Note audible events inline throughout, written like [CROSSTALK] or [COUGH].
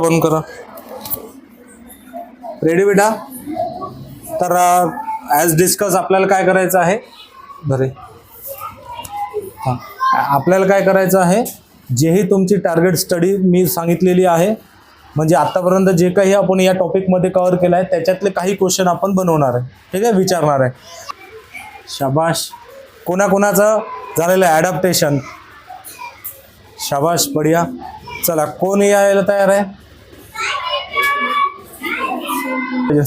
बंद करा. रेडी बेटा? तर uh, ॲज डिस्कस आपल्याला काय करायचं आहे? बरे. हां. आपल्याला काय करायचं आहे? जेही तुमची टार्गेट स्टडी मी सांगितलेली आहे म्हणजे आत्तापर्यंत जे काही आपण या टॉपिकमध्ये कवर केलं आहे त्याच्यातले काही क्वेश्चन आपण बनवणार आहे. ठीक आहे? विचारणार आहे. शाबाश. कोणाकोणाचं झालेलं आहे ॲडॅप्टेशन शाबाश बढिया. चला कोण यायला तयार आहे?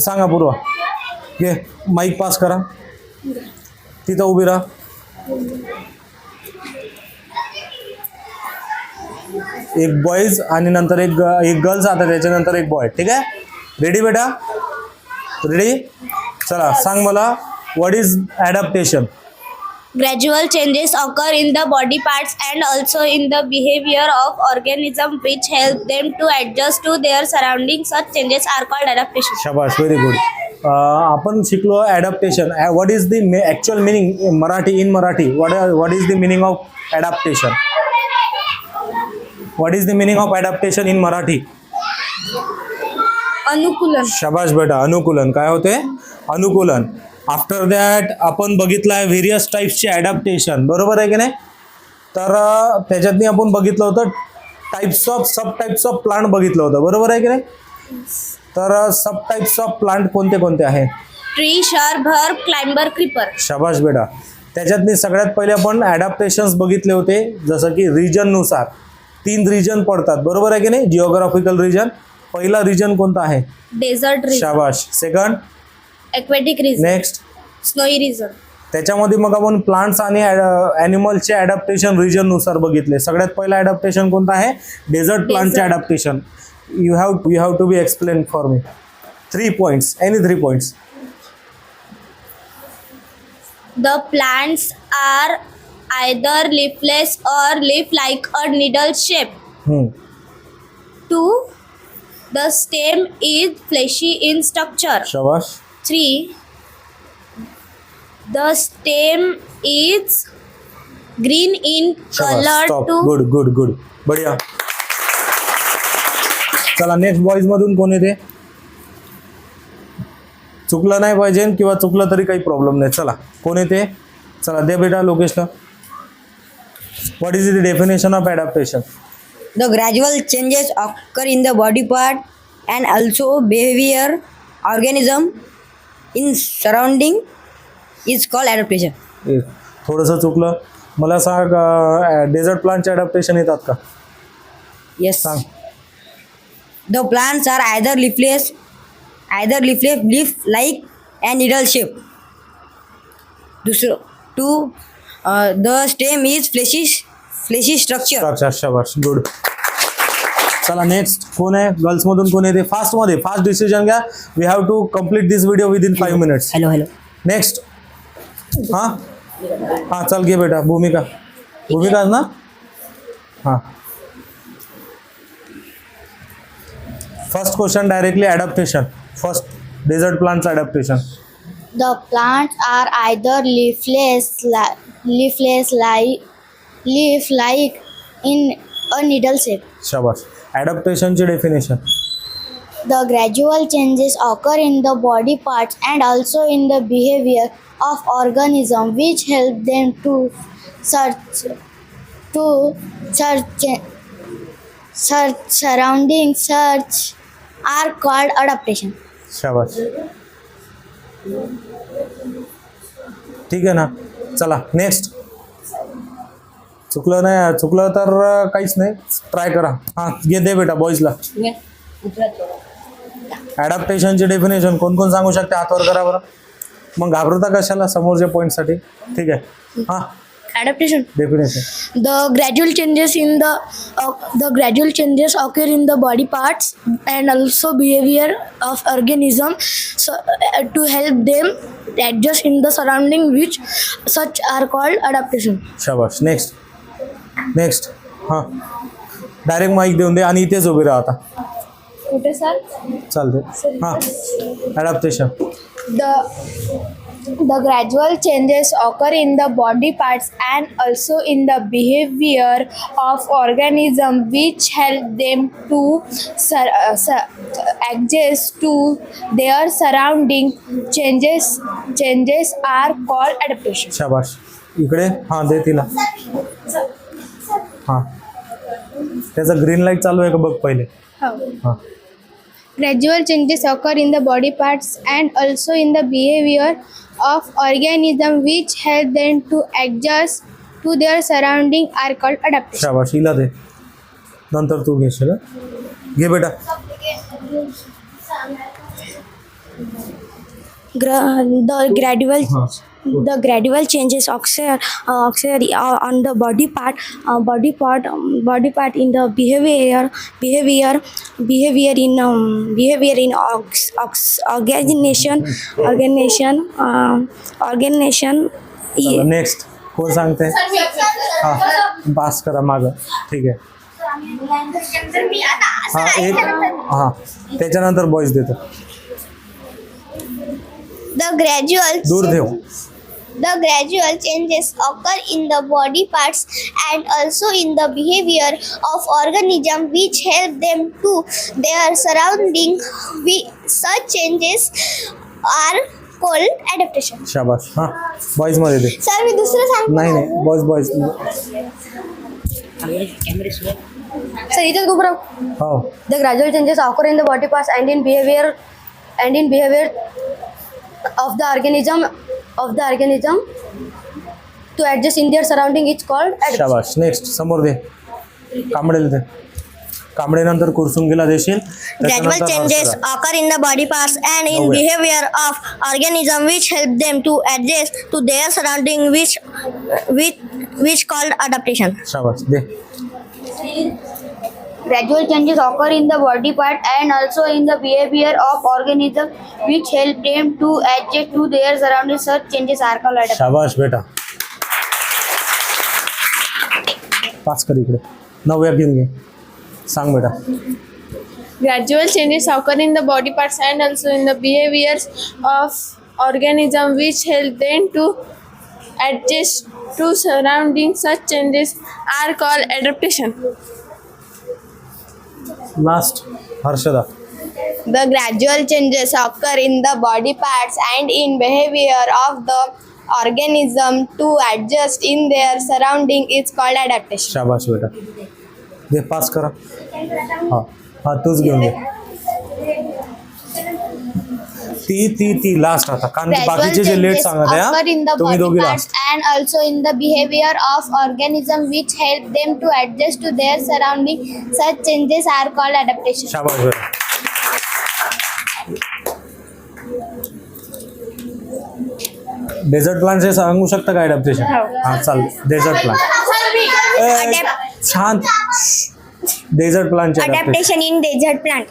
सांगा पूर्वा. घे माईक पास करा. तिथं उभी राहा. एक बॉईज आणि नंतर एक एक गर्ल्स आता त्याच्यानंतर एक बॉय ठीक आहे? रेडी बेटा? रेडी चला सांग मला what is adaptation Gradual changes occur in the body parts and also in the behavior of organism which help them to adjust to their surroundings. Such changes are called adaptation. शाबाश very good आपण शिकलो adaptation what is the actual meaning Marathi in Marathi what what is the meaning of adaptation what is the meaning of adaptation in Marathi अनुकूलन शाबाश बेटा अनुकूलन काय होते अनुकूलन आफ्टर दॅट आपण बघितलं आहे व्हेरियस टाईप्सचे ॲडॅप्टेशन बरोबर आहे की नाही? तर त्याच्यातनी आपण बघितलं होतं types of sub types of plant बघितलं होतं. बरोबर आहे की नाही? तर सब टाईप्स ऑफ प्लांट कोणते कोणते आहे? Tree shrub herb climber creeper. शाबाश बेटा. त्याच्यातनी सगळ्यात पहिले आपण ॲडॅप्टेशन्स बघितले होते जसं की रिजननुसार तीन रिजन पडतात. बरोबर आहे की नाही? जिओग्राफिकल रिजन पहिला रिजन कोणता आहे? Region. शाबाश. Second aquatic region next snowy region त्याच्यामध्ये मग आपण प्लांट्स आणि ॲनिमल्सचे ॲडॅप्टेशन रिजननुसार बघितले. सगळ्यात पहिलं ॲडॅप्टेशन कोणतं आहे? डेझर्ट प्लांटचे. Adaptation you have you have to be explain for me three points any three points the plants are either leafless or leaf like a needle shape. Two the stem is fleshy in structure. शबाश Three, the stem is green in color stop to good good good बढिया. चला next boys मधून कोण येते? चुकलं नाही पाहिजे किंवा चुकलं तरी काही प्रॉब्लेम नाही. चला कोण येते? चला दे बेटा लोकेशला what is the definition of adaptation The gradual changes occur in the body part and also behavior organism in surrounding is call adaptation. थोडंसं चुकलं. मला सांग डेझर्ट प्लांट ऍडॉप्टेशन येतात का? येस सांग. The plants are either leafless either leafless leaf like and needle shape दुसरं two the stem is fleshy fleshy structure good चला next कोण आहे? गर्ल्समधून कोण येते फास्टमध्ये फास्ट डिसिजन घ्या. We have to complete this video within five minutes Hello, hello. Next हां? हां चल घे बेटा भूमिका. भूमिका ना? हां. First question directly adaptation first desert प्लांटचं adaptation the plants are either leafless li- leafless like leaf like in a needle shape. शाबाश अडॅप्टेशनचे definition the gradual changes occur in the body part and also in the behaviour of organism which help them to search to search search surrounding search are called adaptation शाबाश ठीक आहे ना? चला next चुकलं नाही चुकलं तर काहीच नाही ट्राय करा हां घे दे बेटा बॉईजला ॲडॅप्टेशनची डेफिनेशन कोण कोण सांगू शकते हातवर करा बरं मग घाबरता कशाला समोरच्या पॉईंटसाठी ठीक आहे हां adaptation definition the gradual changes in the uh, the gradual changes occur in the body parts and also behavior of organism so, uh, to help them adjust in the surrounding which such are called adaptation शाबाश next next हां. Direct mic देऊन दे आणि इथेच उभे राहा आता. कुठे सर चालते हां. Adaptation the the gradual changes occur in the body parts and also in the behaviour of organism which help them to sir adjust to their surrounding changes changes are call adaptation शाबाश. इकडे? हां दे तिला. हां त्याचा green light चालू आहे का बघ पहिले हां Gradual changes occur in the body parts and also in the behavior of organism which help them to adjust to their surrounding are called adaptation. शाबाश हिला दे नंतर तू घेशील हं? घे बेटा the gradual हां the gradual changes occur uh, occur uh, on the body part uh, body part um, body part in the behavior behavior behavior in um, behavior in ox, ox, organization organization um, organization yeah. Next कोण सांगते हाँ pass करा मागं ठीक आहे हाँ एक हाँ त्याच्यानंतर बॉईज देतो The gradual दूर ठेव The gradual changes occur in the body parts and also in the behavior of organism which help them to their surrounding. We, such changes are called adaptation. शाबाश हां बॉईजमध्ये दे सर मी दुसरं सांगते नाही नाही boys boys Sir, it is Gubra. हो The gradual changes occur in the body parts and in behavior and in behavior of the organism of the organism to adjust in their surrounding is called adaptation. शाबाश next समोर दे कांबडेला दे कांबडेनंतर कुरसुंगीला देशील Gradual त्याच्यानंतर changes occur in the body parts and in Nowhere. behavior of organism which help them to adjust to their surrounding which which which called adaptation. शाबाश दे Gradual changes occur in the body part and also in the behavior of organism which help them to adjust to their surrounding. Such changes are called adaptation. शाबाश बेटा pass कर इकडे नवव्या घेऊन घे सांग बेटा Gradual changes occur in the body parts and also in the behaviors of organism which help them to adjust to surrounding. Such changes are called adaptation. Last Harshada The gradual changes occur in the body parts and in behavior of the organism to adjust in their surrounding is called adaptation. शाबाश बेटा दे pass करा हां हां तूच घेऊन घे ती ती ती लास्ट आता कारण बाकीचे जे लेट सांगत आहे हा तुम्ही दोघी last and also in the behavior of organism which help them to adjust to their surrounding. Such changes are called adaptation. शाबाश डेझर्ट प्लांट सांगू शकता का ॲडॅप्टेशन हां चाल डेझर्ट प्लांट छान desert adaptation Adaptation in desert plant.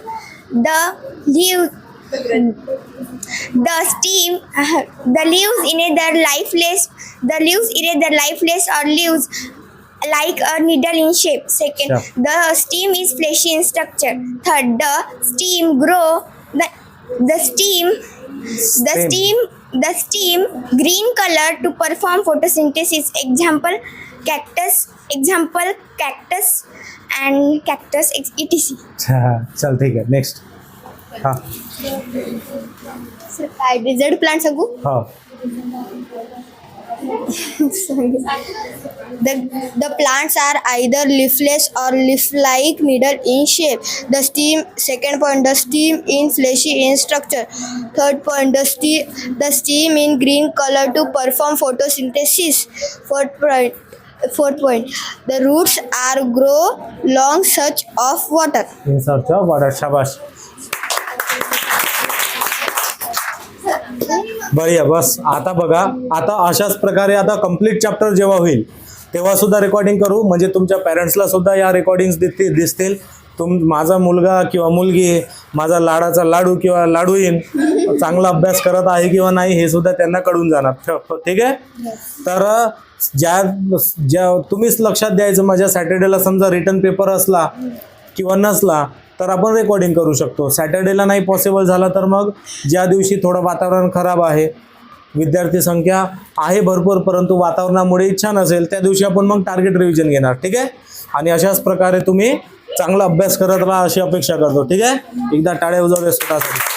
The leaves, the steam, the leaves in either lifeless, the leaves in either lifeless or leaves like a needle in shape. Second, Sure. the stem is fleshy in structure. Third, the stem grow the the stem the Stem. stem the stem green color to perform photosynthesis. Example, cactus. Example, cactus and cactus etc. चल ठीक आहे next हां काय dessert plant सांगू हो The, the plants are either leafless or leaf-like needle in shape. The stem, second point, the stem in fleshy in structure. Third point, the stem, the stem in green color to perform photosynthesis. Fourth point, fourth point, the roots are grow long search of water. In search of water शाबाश बढिया बस. आता बघा आता अशाच प्रकारे आता complete chapter जेव्हा होईल तेव्हा सुद्धा रेकॉर्डिंग करू. म्हणजे तुमच्या पॅरेंट्सला सुद्धा या रेकॉर्डिंग्स दिसतील दिसतील. तुम माझा मुलगा किंवा मुलगी माझा लाडाचा लाडू किंवा लाडू येईन. चांगला अभ्यास करत आहे किंवा नाही हे सुद्धा त्यांना कळून जाणार. [LAUGHS] ठीक आहे? तर ज्या ज्या तुम्हीच लक्षात द्यायचं. माझ्या सॅटर्डेला समजा रिटर्न पेपर असला किंवा नसला तर आपण रेकॉर्डिंग करू शकतो. सॅटर्डेला नाही पॉसिबल झालं तर मग ज्या दिवशी थोडं वातावरण खराब आहे विद्यार्थी संख्या आहे भरपूर परंतु वातावरणामुळे इच्छा नसेल त्या दिवशी आपण मग टार्गेट रिव्हिजन घेणार ठीक आहे? आणि अशाच प्रकारे तुम्ही चांगला अभ्यास करत राहा अशी अपेक्षा करतो ठीक आहे? एकदा टाळे उजवले स्वतःसाठी